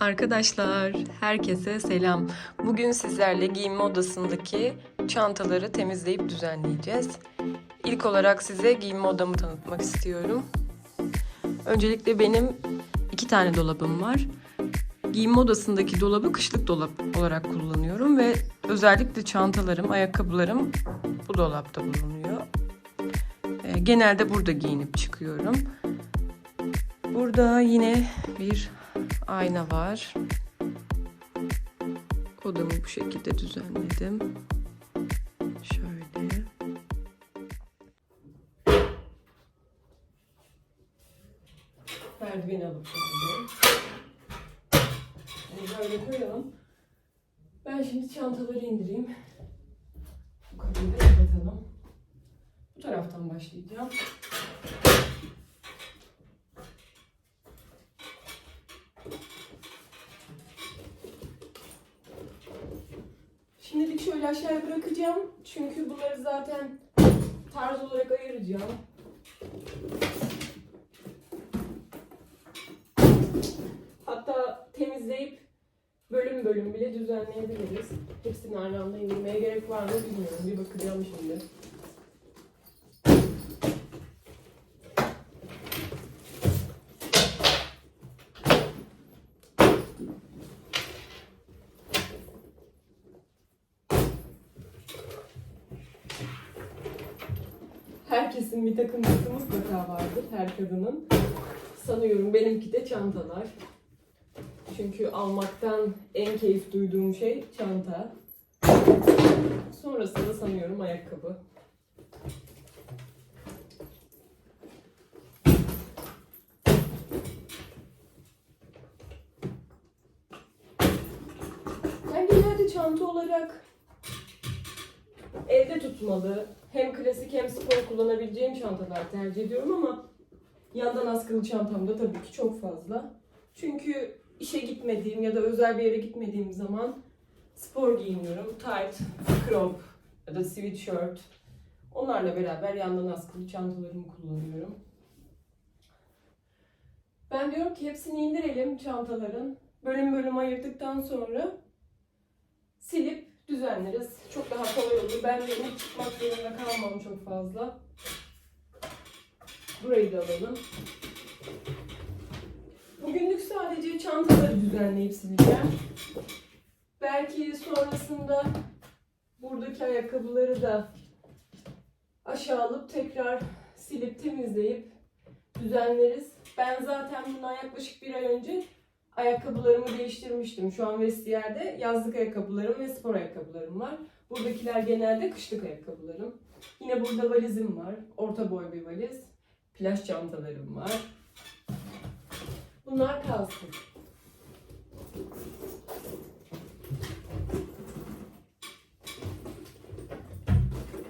Arkadaşlar, herkese selam. Bugün sizlerle giyinme odasındaki çantaları temizleyip düzenleyeceğiz. İlk olarak size giyinme odamı tanıtmak istiyorum. Öncelikle benim iki tane dolabım var. Giyinme odasındaki dolabı kışlık dolap olarak kullanıyorum ve özellikle çantalarım, ayakkabılarım bu dolapta bulunuyor. Ee, Genelde burada giyinip çıkıyorum. Burada yine bir ayna var. Odamı bu şekilde düzenledim. Şöyle. Merdiveni alıp koyalım. Bunu böyle koyalım. Ben şimdi çantaları indireyim. Bu kapıyı da kapatalım. Bu taraftan başlayacağım. Şöyle aşağıya bırakacağım. Çünkü bunları zaten tarz olarak ayıracağım. Hatta temizleyip bölüm bölüm bile düzenleyebiliriz. Hepsini aynı anda indirmeye gerek var mı bilmiyorum. Bir bakacağım şimdi. Herkesin bir takıntısı mutlaka vardır her kadının. Sanıyorum benimki de çantalar. Çünkü almaktan en keyif duyduğum şey çanta. Sonrasında sanıyorum ayakkabı. Tutmalı, hem klasik hem spor kullanabileceğim çantalar tercih ediyorum ama yandan askılı çantam da tabii ki çok fazla. Çünkü işe gitmediğim ya da özel bir yere gitmediğim zaman spor giyiniyorum. Tight, crop ya da sweatshirt. Onlarla beraber yandan askılı çantalarımı kullanıyorum. Ben diyorum ki hepsini indirelim çantaların. Bölüm bölüm ayırdıktan sonra silip düzenleriz. Çok daha kolay olur. Ben de inip çıkmak zorunda kalmam çok fazla. Burayı da alalım. Bugünlük sadece çantaları düzenleyip sileceğim. Belki sonrasında buradaki ayakkabıları da aşağı alıp tekrar silip temizleyip düzenleriz. Ben zaten bundan yaklaşık bir ay önce ayakkabılarımı değiştirmiştim. Şu an vestiyerde yazlık ayakkabılarım ve spor ayakkabılarım var. Buradakiler genelde kışlık ayakkabılarım. Yine burada valizim var. Orta boy bir valiz. Plaj çantalarım var. Bunlar kalsın.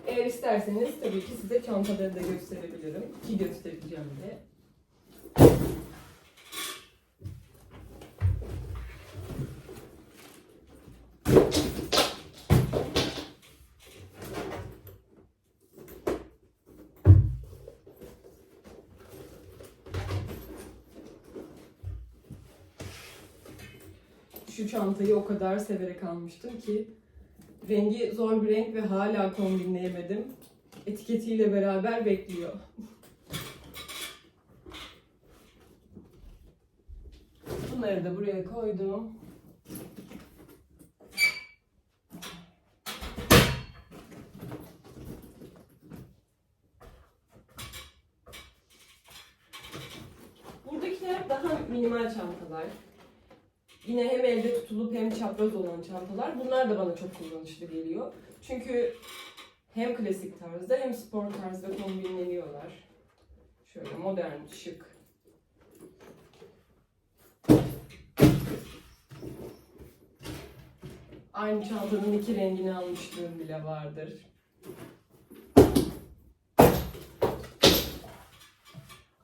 Eğer isterseniz tabii ki size çantaları da gösterebilirim. Ki göstereceğim de. Şu çantayı o kadar severek almıştım ki rengi zor bir renk ve hala kombinleyemedim. Etiketiyle beraber bekliyor. Bunları da buraya koydum. Buradakiler daha minimal çantalar. Yine hem elde tutulup hem çapraz olan çantalar. Bunlar da bana çok kullanışlı geliyor. Çünkü hem klasik tarzda hem spor tarzda kombinleniyorlar. Şöyle modern, şık. Aynı çantanın iki rengini almışlığım bile vardır.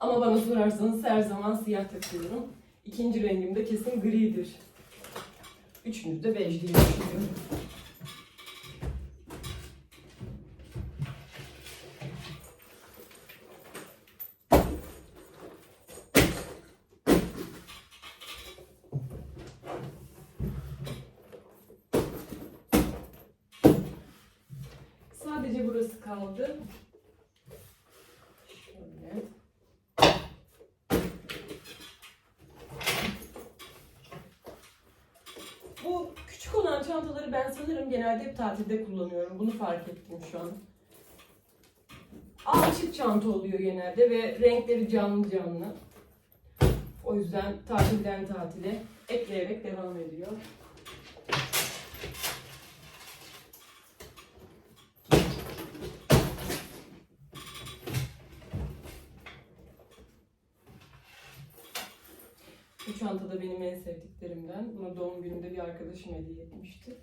Ama bana sorarsanız her zaman siyah takıyorum. İkinci rengim de kesin gridir. Üçünü de bej diye. Sadece burası kaldı. Sanırım genelde hep tatilde kullanıyorum. Bunu fark ettim şu an. Açık çanta oluyor genelde ve renkleri canlı canlı. O yüzden tatilden tatile ekleyerek devam ediyor. Bu çanta da benim en sevdiklerimden. Bunu doğum günümde bir arkadaşım hediye etmişti.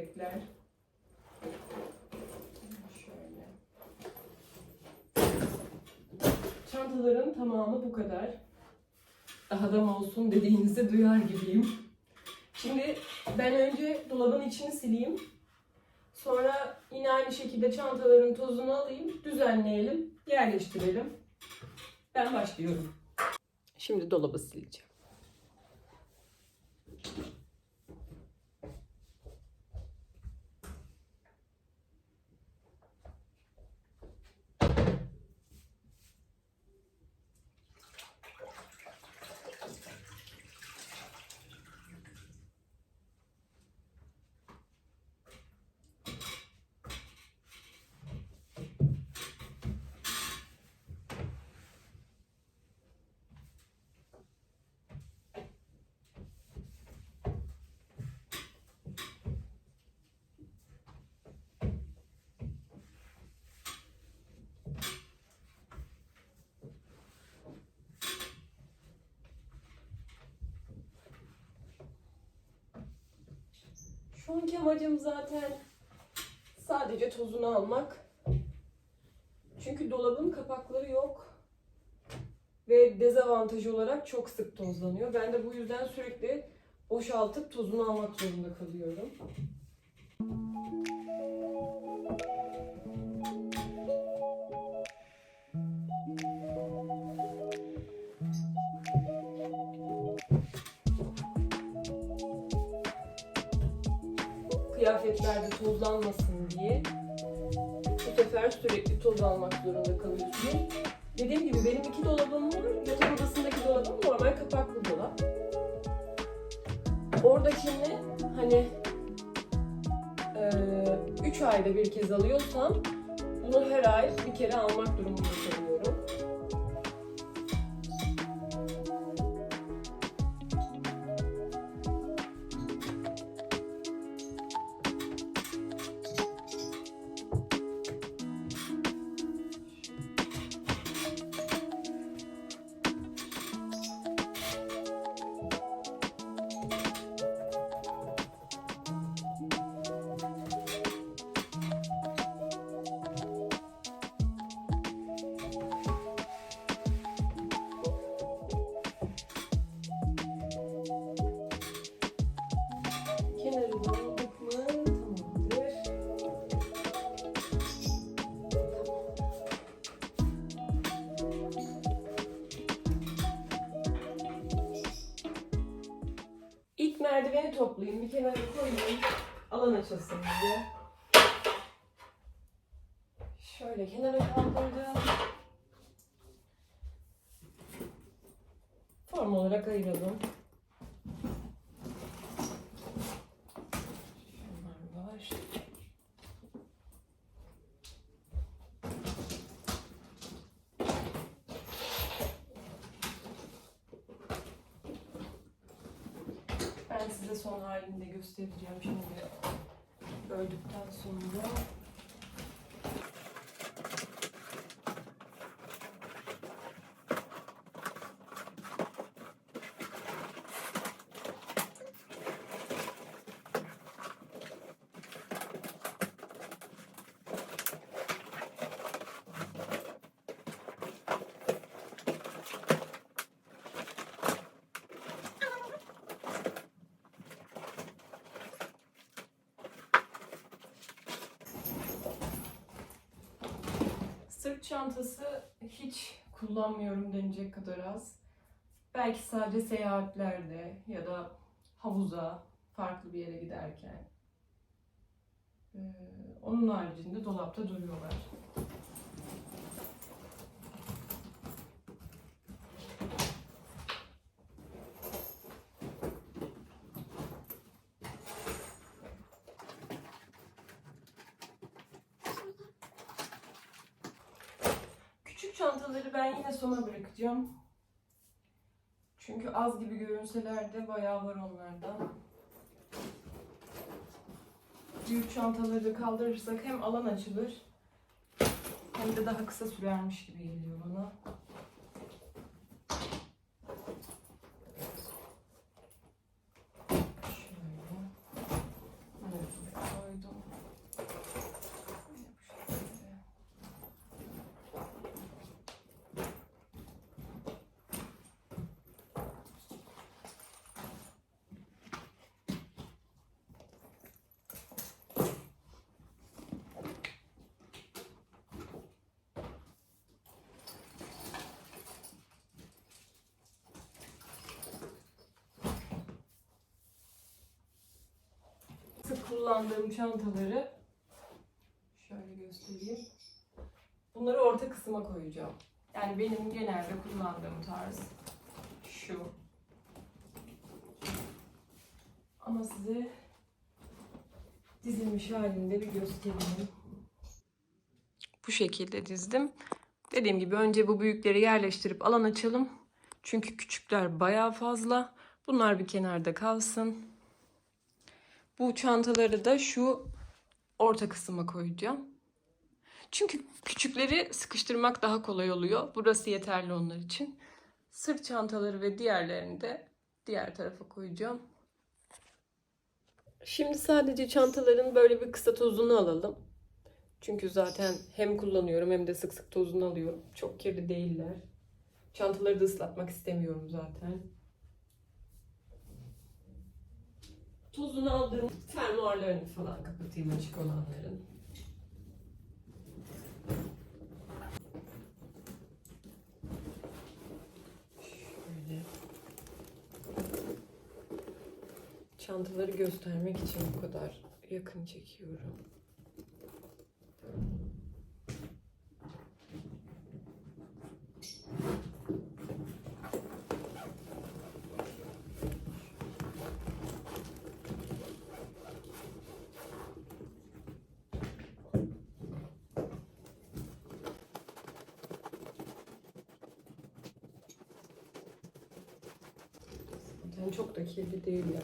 Bebekler. Şöyle. Çantaların tamamı bu kadar. Daha da olsun dediğinizi duyar gibiyim. Şimdi ben önce dolabın içini sileyim. Sonra yine aynı şekilde çantaların tozunu alayım, düzenleyelim, yerleştirelim. Ben başlıyorum. Şimdi dolabı sileceğim. Şu anki amacım zaten sadece tozunu almak. Çünkü dolabın kapakları yok. Ve dezavantajı olarak çok sık tozlanıyor. Ben de bu yüzden sürekli boşaltıp tozunu almak zorunda kalıyorum. Kıyafetlerde tozlanmasın diye bu sefer sürekli toz almak zorunda kalıyorsun. Dediğim gibi benim iki dolabım var. Yatak odasındaki dolabım normal kapaklı dolap. Oradakini hani 3 ayda bir kez alıyorsam bunu her ay bir kere almak durumunda kalıyorum. Merdiveni toplayayım, bir kenara koyayım, alan açılsın diye. Şöyle kenara kaldırdım. Form olarak ayıralım. Şunlar var. Ben size son halini de göstereceğim şimdi. Öldükten sonra. Sırt çantası hiç kullanmıyorum denecek kadar az. Belki sadece seyahatlerde ya da havuza, farklı bir yere giderken. Ee, onun haricinde dolapta duruyorlar. Küçük çantaları ben yine sona bırakacağım. Çünkü az gibi görünseler de bayağı var onlardan. Büyük çantaları da kaldırırsak hem alan açılır hem de daha kısa sürermiş gibi geliyor bana. Şöyle. Evet, koydum. Yine bu şekilde. sık kullandığım çantaları şöyle göstereyim. Bunları orta kısma koyacağım. Yani benim genelde kullandığım tarz şu. Ama size dizilmiş halinde bir göstereyim. Bu şekilde dizdim. Dediğim gibi önce bu büyükleri yerleştirip alan açalım. Çünkü küçükler bayağı fazla. Bunlar bir kenarda kalsın. Bu çantaları da şu orta kısma koyacağım. Çünkü küçükleri sıkıştırmak daha kolay oluyor. Burası yeterli onlar için. Sırt çantaları ve diğerlerini de diğer tarafa koyacağım. Şimdi sadece çantaların böyle bir kısa tozunu alalım. Çünkü zaten hem kullanıyorum hem de sık sık tozunu alıyorum. Çok kirli değiller. Çantaları da ıslatmak istemiyorum zaten. Tozunu aldığım fermuarlarını falan kapatayım açık olanların. Şöyle. Çantaları göstermek için bu kadar yakın çekiyorum. Zaten çok da kirli değiller.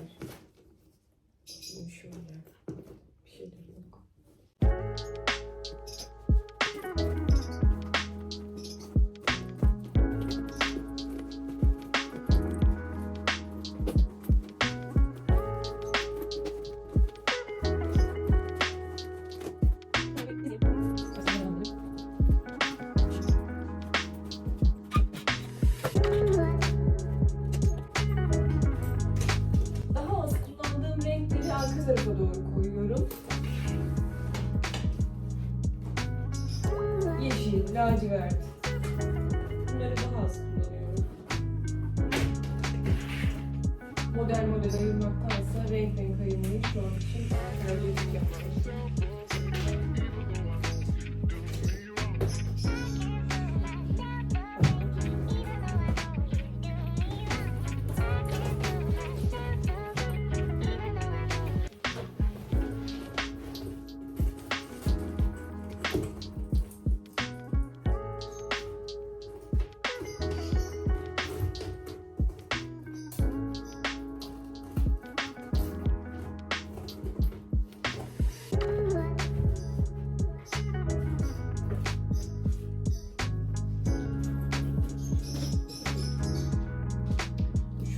Model model ayırmaktansa renk renk ayırmayı şu an için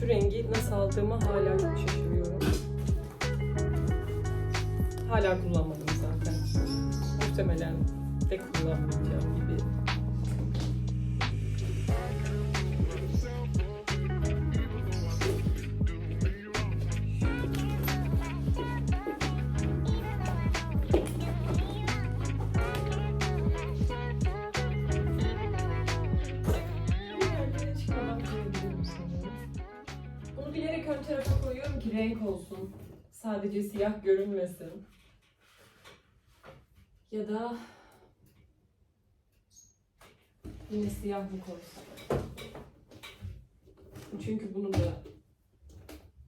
Rengi nasıl aldığıma hala çok şaşırıyorum. Hala kullanmadım zaten. Muhtemelen de kullanmayacağım Sadece siyah görünmesin. Ya da yine siyah mı koysam? Çünkü bunu da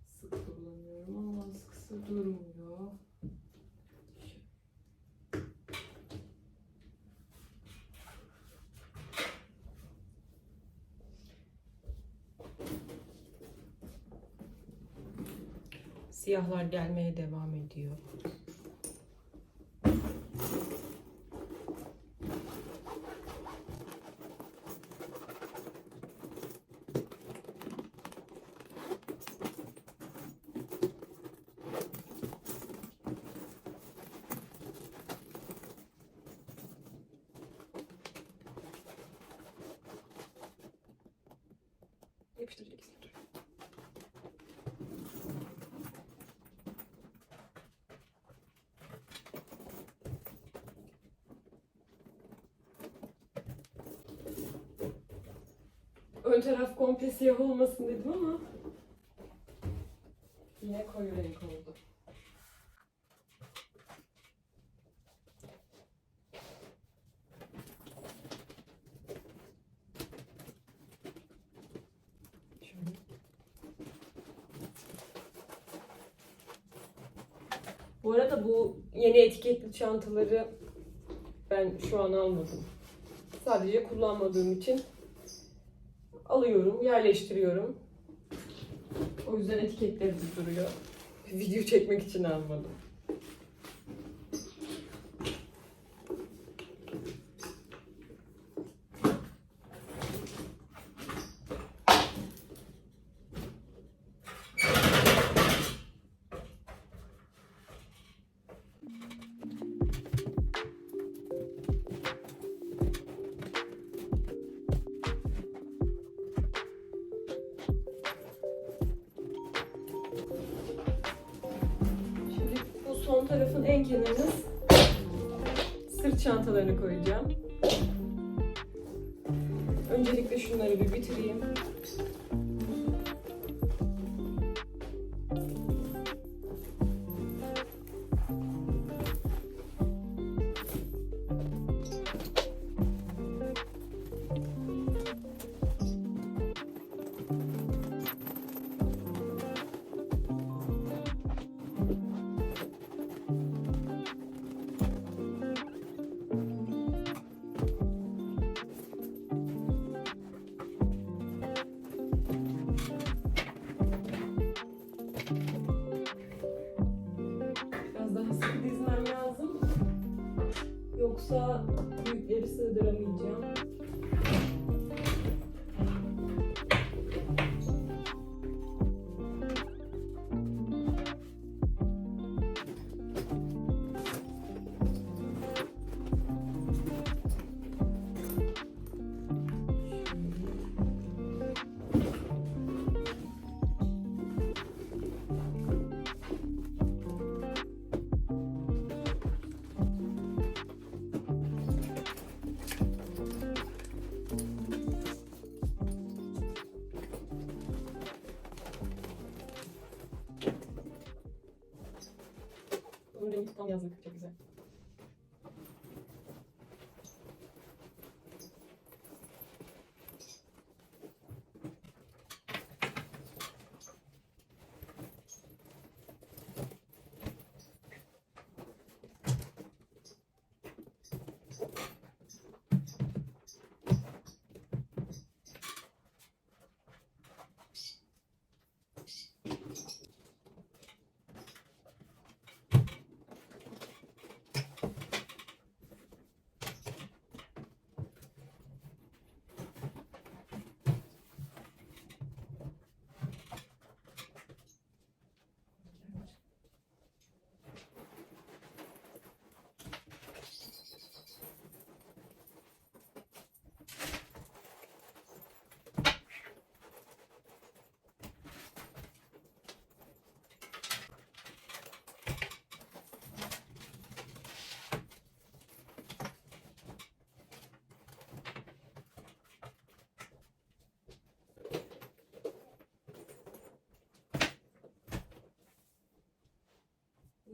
sık kullanıyorum ama sıksı durmuyor. Siyahlar gelmeye devam ediyor. Yapıştıracak ikisini. Ön taraf komple siyah olmasın dedim ama yine koyu renk oldu. Bu arada bu yeni etiketli çantaları ben şu an almadım. Sadece kullanmadığım için alıyorum, yerleştiriyorum. O yüzden etiketleri duruyor. Video çekmek için almadım. Sırt çantalarını koyacağım. Öncelikle şunları bir bitireyim. Yoksa büyükleri sığdıramayacağım. Bunun rengi tam yazlık. Çok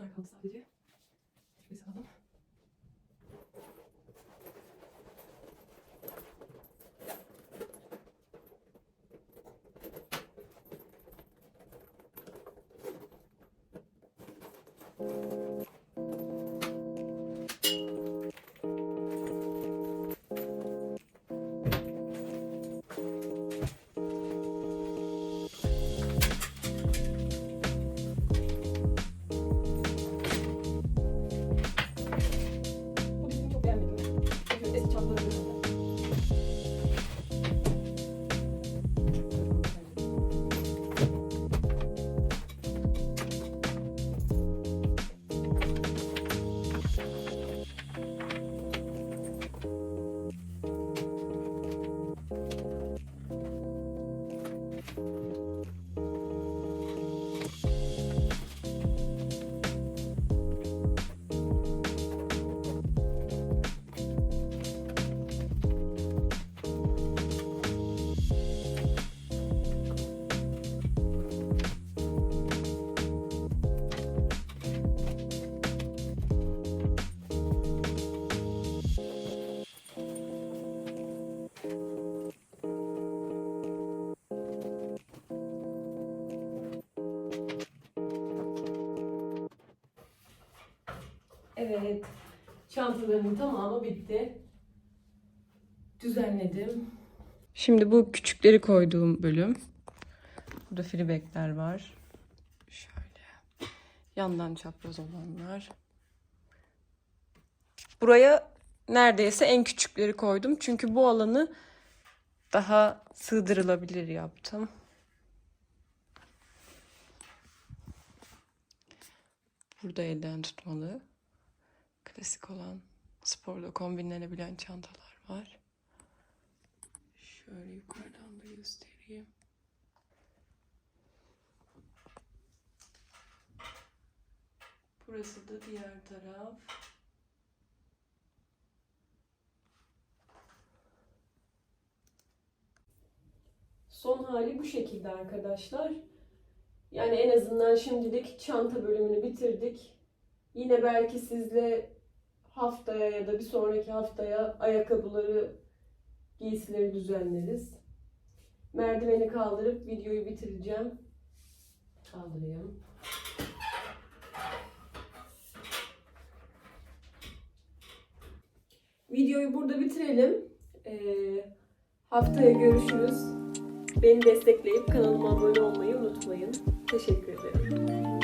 güzel. kaldı sadece. Şöyle alalım. Bu Evet. Çantalarımın tamamı bitti. Düzenledim. Şimdi bu küçükleri koyduğum bölüm. Burada freebackler var. Şöyle. Yandan çapraz olanlar. Buraya neredeyse en küçükleri koydum. Çünkü bu alanı daha sığdırılabilir yaptım. Burada elden tutmalı. Klasik olan sporla kombinlenebilen çantalar var. Şöyle yukarıdan da göstereyim. Burası da diğer taraf. Son hali bu şekilde arkadaşlar. Yani en azından şimdilik çanta bölümünü bitirdik. Yine belki sizle haftaya ya da bir sonraki haftaya ayakkabıları, giysileri düzenleriz. Merdiveni kaldırıp videoyu bitireceğim. Kaldırayım. Videoyu burada bitirelim. Ee, haftaya görüşürüz. Beni destekleyip kanalıma abone olmayı unutmayın. Teşekkür ederim.